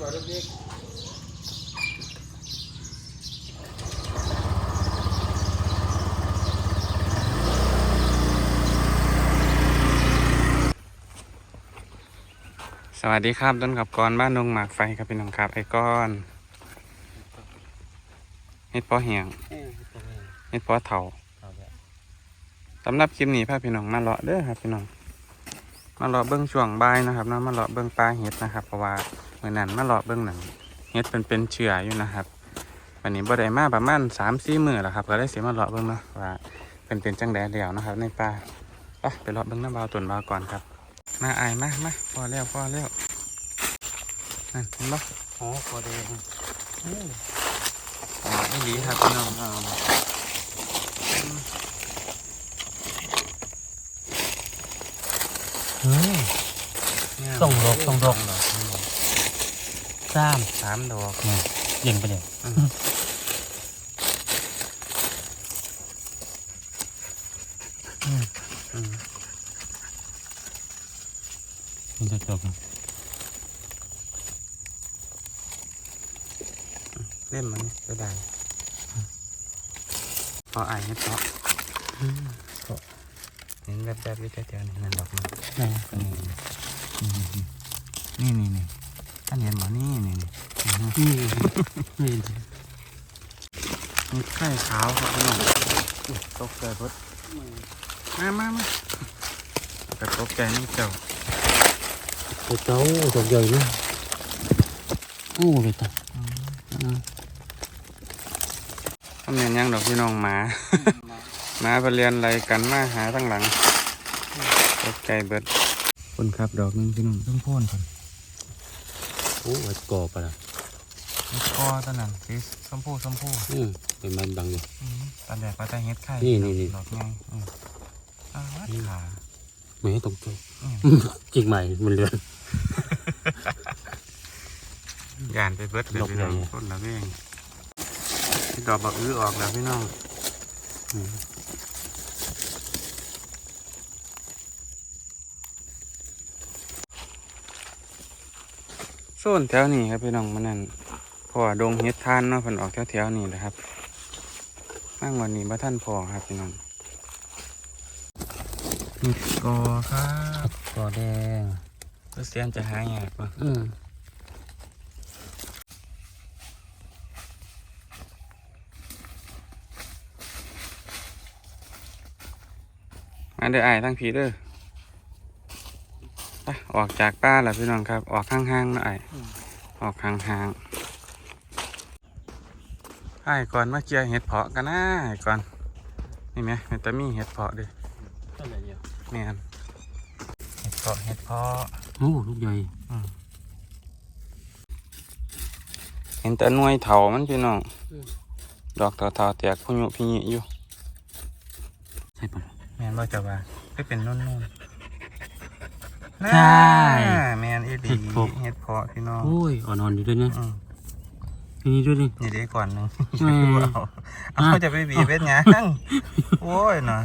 บ่ลูกเด็กสวัสดีครับต้นกับกรบ้านดงหมากไฟครับพี่น้องครับไอ้ก้อนเฮ็ดปอเหียงเออตัวนี้เฮ็ดปอเถาสำหรับคลิปนี้พาพี่น้องมาเลาะเด้อครับพี่น้องมาเลาะเบื้องช่วงบ่ายนะครับนะมาเลาะเบื้องปลาเห็ดนะครับเพราะว่า เมื่อนั้นมาเลาะเบื้องหนังเห็ดเป็นเป็นเชื้ออยู่นะครับวันนี้บ่ได้มาประมาณสามสี่มื้อแล้วครับ ก็ได้เสียมาเลาะเบื้องเนาะว่าเป็นเป็นจังแดดแล้วนะครับ ในป่าไปไปเลาะเบื้องน้ำบาวตุนบาวก่อนครับมาอายมามาพอแล้วพอแล้วนั่นเห็นบ่อ๋อพอแดงอ๋อไม่ดีครับพี่น้องเอาเฮ้ยส่งดอกส่งดอกดอกส่งดอก สามสามดอกเนี่ยเย็นไปเลยอืมอืมมันจะจบเล่นมันก็ได้พออายให้เพาะเห็นแบบแบบวิจัยเดียวนี่นั่นดอกมันไหนก็นี่นี่นี่นี่ ท่านเห็นหมอนี่นี่นี่นี่นี่นี่ไข่ขาวครับพี่น้องตกใจพดมามามาเอากระตกใจนี่เจ้าตัวเจ้าตัวใหญ่นะโอ้เลยตาทำเนียนยังดอกพี่น้องหมาหมาไปเรียนอะไรกันมาหาทั้งหลังตกใจเบิดคุณครับดอกหนึงพี่น้องต้องพ่นก่อน โอ้ยกรอบอะนี่คอตอนนั้นสีชมพูชมพูอืมเป็นมันบังอยู่อืมตอนแรกก็จะเฮ็ดไข่นี่นี่นี่ดอกไงอืมอ้าววัดขาไม่ให้ตรงใจอืมจริงใหม่มันเลือนยานไปเบิดเลยดอกพี่น้องใหญ่ต้นละเองที่ดอกบักอื้อออกแล้วพี่น้อง โซนแถวนี้ครับพี่น้องมันนั่นพอดงเฮ็ดทานเนาะเพิ่นออกแถวๆนี้แหละครับนั่งวันนี้บ่ท่านพอครับพี่น้องนี่กอครับกรอบแดงก็เสียนจะหายากป่ะอืมมาเด้อไอ้ายทั้งผีเด้อ ไปออกจากป้าแล้วพี่น้องครับ ออกข้างๆเนาะไอ้ายออกห่างๆไอ้ายก่อนมาเกียร์เห็ดเพาะกันนะไอ้ายก่อนนี่ไหมมันจะมีเห็ดเพาะเด้วยต้นอะไรเนี่ยแม่นเห็ดเพาะเห็ดเพาะโอ้ลูกใหญ่เห็นแต่หน่วยเถามันพี่น้องดอกเถาๆแตกพุญุพิญิอยู่ใช่ปะแม่นบ่จะว่าไม่เป็นนุ่นๆ ใช่ น่าแม่นอีดีเห็ดเพาะเห็ดเพาะพี่น้อง โอ้ยอ่อนๆอยู่ด้วยนะอืมนี่ด้วยนี่ นี่เด้ก่อนหนึงแม่เอาเอาจะไปบีบเป็นหยังโอ้ยเนาะ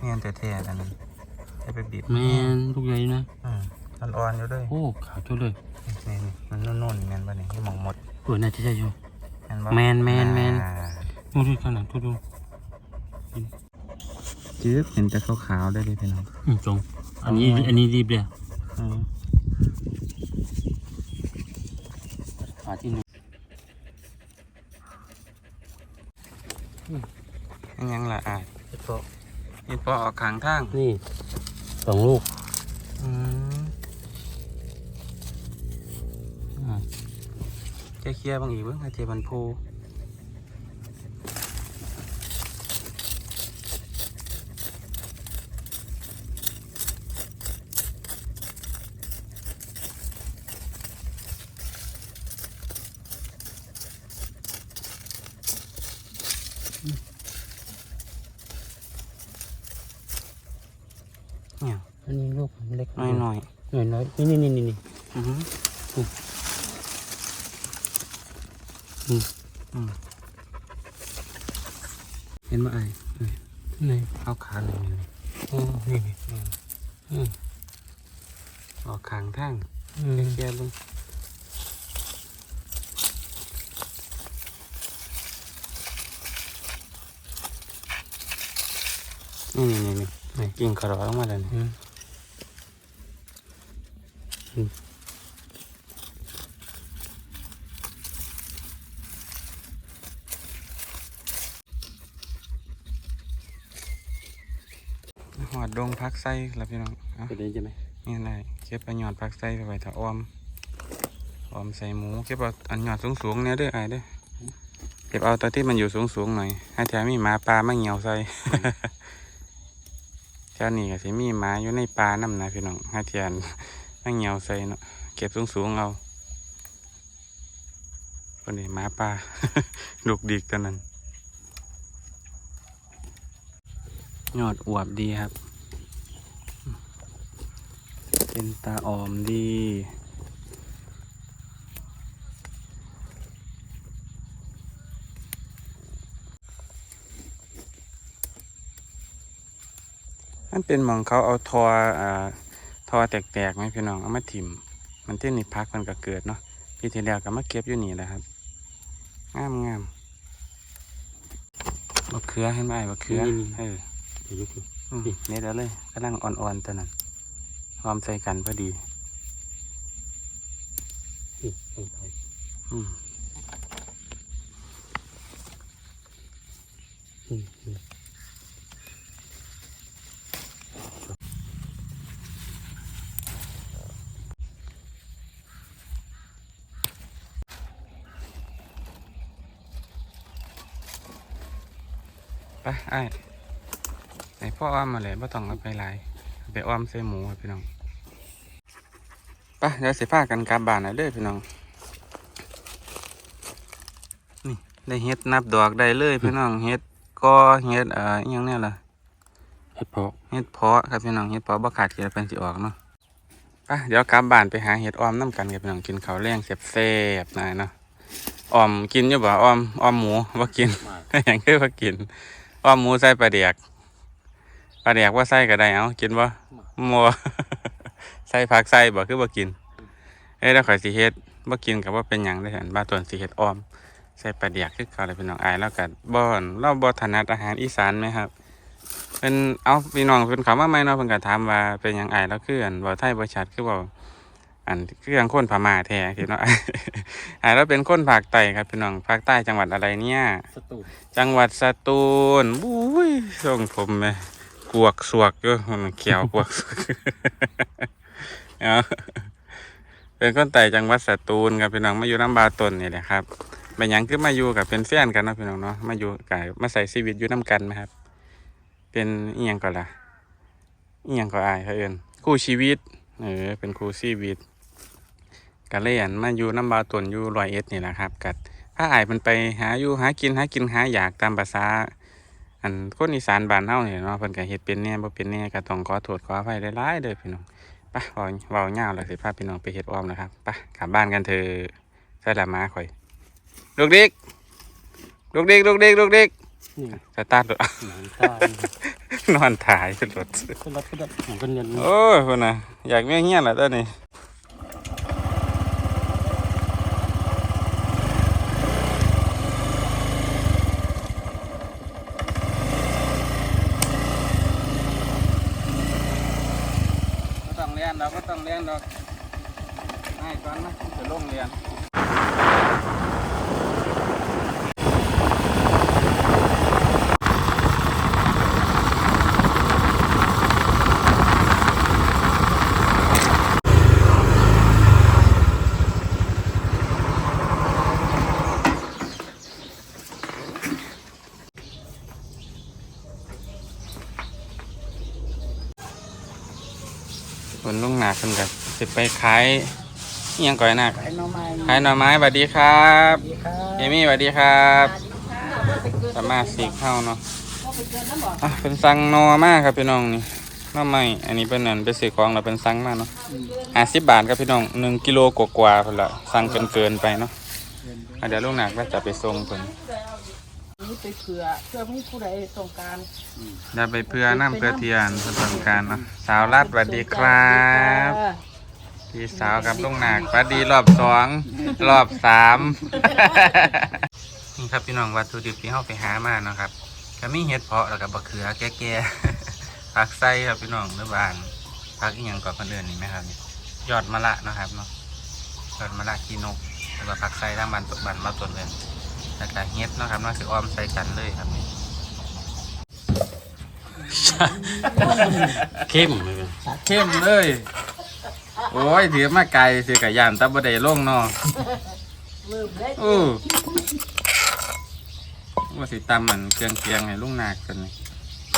เงี้ยแต่แท้ๆอันนั้นจะไปบีบแมนลูกใหญ่นะ อืมมันอ่อนอยู่ด้วยโอ้ขาวจังเลยนี่นี่มันนุ่นๆแม่นบ่นี่ที่หมองหมดเออน่าจะใช่อยู่ แม่นบ่แม่นแม่นแม่น อ่า ดูดูขนาดดูดูจืดเห็นแต่ขาวๆได้เลยพี่น้องอืมจง อันนี้อันนี้รีบเลยอืมหาที่หนึ่งอันยังล่ะอะเฉพาะเห็ดเพาะออกข้างทางนี่สองลูกอืมอ่าเคลียร์ๆบางอีกเบิ่งให้เทบันโพ หน่อยน้อยนี่นี่นี่นี่อือฮึอืมอืมเห็นไหมไอ้ไหนเอาขาหนึ่งเลยโอ้นี่นี่อืมออกขางข้างเกียลงนี่นี่นี่นี่กิ่งขรอลงมาแล้วนี่ หอดดงพักไส้แล้วพี่น้องเอาไปเลยใช่ไหมนี่อะไรเก็บไปหยอดพักไส้ไปไว้ถ้าออมออมใส่หมูเก็บเอาอันหยอดสูงๆเนี่ยเด้อไอ้เด้อเก็บเอาตัวที่มันอยู่สูงๆหน่อย ให้แถมมีหมาปลามาเหี่ยวใส่เจ้านี่ก็สิมีหมาอยู่ในป่าน้ำนะพี่น้องให้แทน มาเหี่ยวใส่เนาะเก็บสูงๆเอาคนนี้หมาป่าดุกดิกตัวนั้นยอดอวบดีครับ เป็นตาออมดีมันเป็นมองเขาเอาทออ่า ทอแตกๆไหมพี่น้องเอามาถิ่ม มันเต้นนี่พักมันก็เกิดเนาะปีที่แล้วก็มาเก็บอยู่นี่แหละครับงามงามบะเขือเห็นไหมบะเขือเออเดี๋ยวยุบอืมเนี่ยเดี๋ยวเลยกำลังอ่อนๆตัวนั้นพร้อมใส่กันพอดี นี่ต้นไทรอืม อืมอืม ไปไอ้ไอพ่ออ้อมมาเลยไม่ต้องเอาไปหลายเอาไปอ้อมใส่หมูครับพี่น้องไปเดี๋ยวสิพากันกลับบ้านนะเด้อพี่น้อง นี่ได้เฮ็ดนับดอกได้เลยพี่น้องเฮ็ดก็เฮ็ดเอ่ออิหยังเนี่ยล่ะเห็ดเพาะเฮ็ดเพาะครับพี่น้องเฮ็ดเพาะบ่ขาดเกี่ยวเป็นสิออกเนาะไปเดี๋ยวกลับบ้านไปหาเฮ็ดออมน้ำกันกับพี่น้องกินข้าวแรงแซ่บๆหน่อยเนาะออมกินอยู่บ่ออมออมหมูบ่กินมากอย่างคือบ่กิน ออมหมูใส่ปลาแดกปลาแดกว่าใส่ก็ได้เอากินบ่บ่ใส่ผักใส่บ่คือบ่กินเอ้ยแล้วข่อยสิเฮ็ดบ่กินก็บ่เป็นหยังได้อหั่นบ้าตวนสิเฮ็ดออม ใส่ปลาแดกคือเก่าเลยพี่น้องอายแล้วก็บ่อนเราบ่ถนัดอาหารอีสานไหมครับเพิ่นเอาพี่น้องเพิ่นเขามาใหม่เนาะเพิ่นก็ถามว่าเป็นหยังอายแล้วคืออันเว้าไทยบ่ชัดคือเว้า อันคือจังคนพม่าแท้พี่เนาะอายแล้วเป็นคนภาคใต้ครับพี่น้องภาคใต้จังหวัดอะไรเนี่ยสตูจังหวัดสตูลบุ้ยทรงผมแม่กวกสวกอยู่มันเขียวกวกสวกเอาเป็นคนไต่จังหวัดสตูลครับพี่น้องมาอยู่น้ำบาตนนี่แหละครับเป็นหยังคือมาอยู่กับเป็นแฟนกันเนาะพี่น้องเนาะมาอยู่กับมาใส่ชีวิตอยู่น้ำกันไหมครับ เป็นอีหยังก่อนล่ะอีหยังก็อายเขาเอินคู่ชีวิตเออเป็นคู่ชีวิต กันเลยอันมาอยู่น้ำบาตนอยู่รอยเอ็ดนี่แหละครับกัดถ้าอายมันไปหาอยู่หากินหากินหาอยากตามภาษาอันคนอีสานบ้านเฮาเนี่ยเนาะเพิ่นก็เฮ็ดเป็นแหน่บ่เป็นแหน่ก็ต้องขอโทษขออภัยหลายๆเด้อพี่น้องไปเว้าเว้ายาวแล้วสิพาพี่น้องไปเฮ็ดอ้อมนะครับไปกลับบ้านกันเถอะใส่ละมาข่อยลูกเด็กลูกเด็กลูกเด็กลูกเด็กนี่สตาร์ทรถหนังตานอนถ่ายขึ้นรถก็รัดก็รัดหนังกันเงินโอ้ยคนน่ะอยากเมียเงี้ยนแหละตอนนี้ก็ต้องเรียนเราก็ต้องเรีย นดอกให้ก่อนนะจะลงเรียน คนลุงหนาคนกับสิไปขายอิหยังก่อยหนักไอ้น้องไม้ขายหน่อไม้สวัสดีครับดีครับเอมี่สวัสดีครับสามารถสีเข้าเนาะอะเป็นสังหนอมากครับพี่น้องนี่หน้อไม้อันนี้เป็นนั่นเป็นสีของเราเป็นสังมากเนาะห้าสิบบาทครับพี่น้องหนึ่งกิโลกว่าๆพนละสั่งเกินเกินๆไปเนาะอะเดี๋ยวลุงหนักก็จะไปส่งเพิ่น นี่ไปเผื่อเพื่อไม่ให้ผู้ใดต้องการเดี๋ยวไปเพื่อน้ำเพื่อเทียนเพื่อต้องการเนาะสาวรัดสวัสดีครับ พี่สาวกับลุงหนักสวัสดีรอบสองรอบสาม นี่ครับพี่น้องวัตถุดิบที่เราไปหามาเนาะครับก็มีเห็ดเพาะแล้วก็บะเขือแก่ๆ ผักไส้ครับพี่น้องหรือบ้านผักอีหยังก่อนคนอื่นนี่ไหมครับนี่ยอดมะละเนาะครับเนาะยอดมะละกีนกหรือว่าผักไส้ทางบ้านตกบ้านมาต้นเลย แล้วก็เฮ็ดเนาะครับเนาะสิอ้อมใส่กันเลยครับนี่ เข้มเลย เข้มเลย โอ้ยถือมาไกลถือกับยานตะบไดลงเนาะลืมเลยเออว่าสิตำมันเกียงเกียงๆให้ลุงหนักกันนี่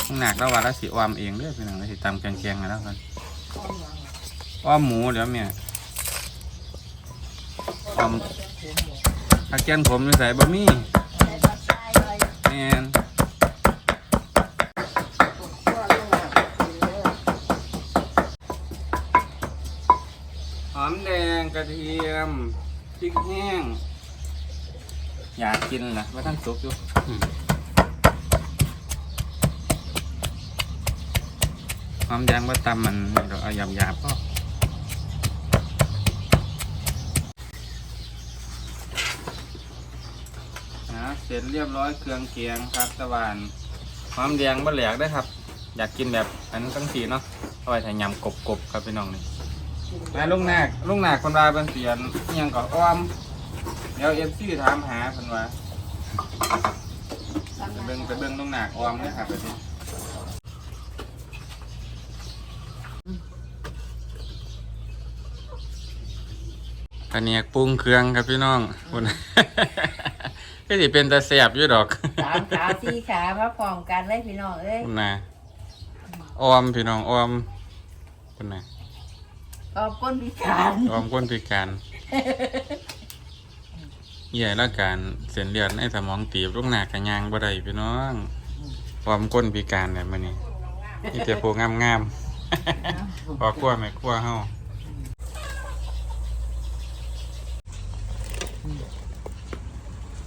ลุงหนักแล้วว่าแล้วสิออมเองเด้อพี่น้องแล้วสิตำเกียงเกียงๆให้แล้วกันอ้อมหมูเดี๋ยวเมียอ้อม ถ้าเกนผมอยู่ใส่บะหมี่แม่นหอมแดงกระเทียมพริกแห้ง อยากกินนะว่าท่านสุกอยู่หอมแดงว่าตำมันเดี๋ยวเอาหยาบๆก็นะเส ร็จเรียบร้อยเครื่องเคียงครับตะวันหอมแดงบะแหลกได้ครับ อยากกินแบบอันนั้นตั้งทีเนาะเอาไว้ใส่ยำกบๆครับพี่น้องนี่มาลุงนาคลุงนาคคนราเป็นเสียนยังก็อ้อมเดี๋ยวเอฟซีถามหาเพิ่นว่าจะเบิ่งจะเบิ่งลุงนาคอ้อมเลยครับแบบนี้อันนี้ปรุงเครื่องครับพี่น้องคุณ ก็สิเป็นตาแสบอยู่ดอกสามขาสี่ขามาพร้อมกันเลยพี่น้องเอ้ยคุณนะออมพี่น้องออมคุณนะขอบคนพิการออมคนพิการใหญ่แล้วการเส้นเลือดในสมองตีบลูกหนักกระยางบ่ได้พี่น้องออมคนพิการเนี่ยมันนี่นี่แต่พวกงามๆพอขั้วแม่ขั้วเฮา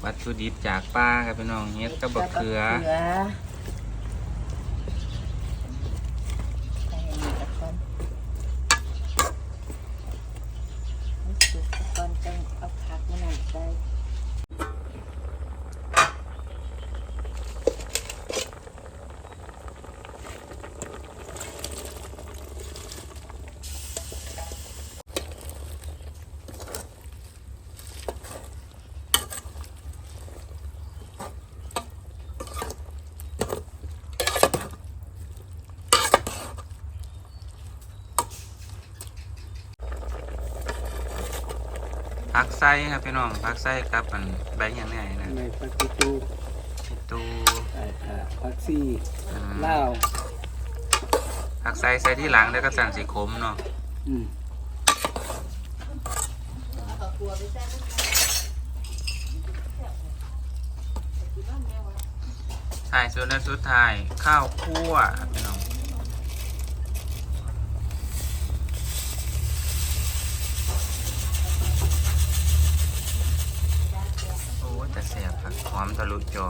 วัตถุดิบจากป้าครับพี่น้องเฮ็ดกับบะเขือเขือก่อนจะเอาผักมานั่นใส่ ผักไส้ครับพี่น้องผักไส้กับมันใบอย่างไงนะในปฏิตูตูพักซี่อืมลาวผักไส้ใส่ที่หลังแล้วก็สั่งสีขมเนาะอืมใช่ส่วนนั้นสุดท้ายข้าวคั่วครับพี่น้องโอ้ยแต่แสบครับ หอมทะลุจอ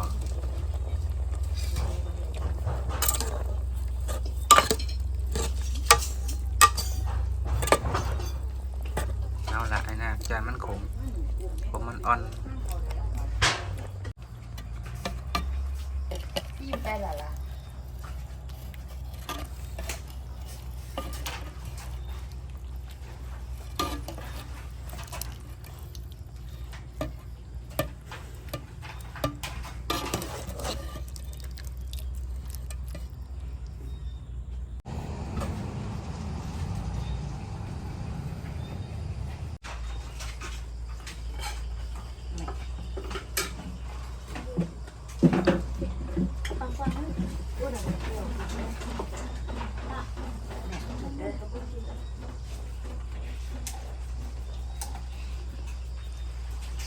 เอาละไอ้น่าจานมันขมขมมันอ่อน พี่ไปละล่ะ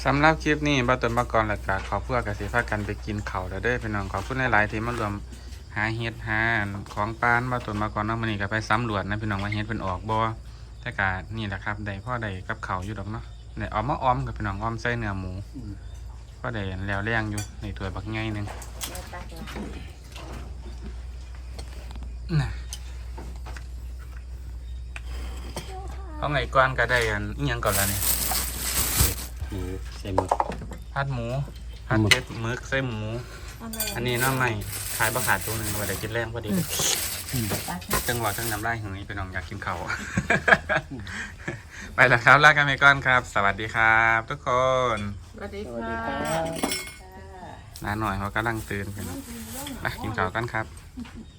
สำหรับคลิปนี้บาตนบากรและกาขอเพื่อกสิพากันไปกินเขาแล้วเด้อพี่น้องขอบคุณหลายๆที่มารวมหาเฮ็ดหานของปานบาตนบากรเนาะมื้อนี้ก็ไปสำรวจนะพี่น้องว่าเฮ็ดเพิ่นออกบ่แต่ก็นี่แหละครับได้พ่อได้กับเขาอยู่ดอกเนาะได้เอามาออมกับพี่น้องออมใส่เนื้อหมูพ่อได้แล้วแรงอยู่ในถ้วยบักใหญ่หนึงแม่ตักละน่ะเอาไงก่อนก็ได้อันยังก่อนละเนี่ย หมูใส่หมึก ผัดหมูผัดหมึก เผ็ดหมึกใส่หมู อันนี้เน้องใหม่ขายบะขาดตัวหนึ่งไว้ได้กินแรงพอดีอืมปลาค่ะจังหวะจังน้ำลายหึงนี่พี่น้องอยากกินเขาว ไปแล้วครับลากันไปก่อนครับ สวัสดีครับ ทุกคนสวัสดีสวัสดีค่ะครับน้าหน่อยเขากำลังตื่นพี่น้องไปกินข้าวกันครับส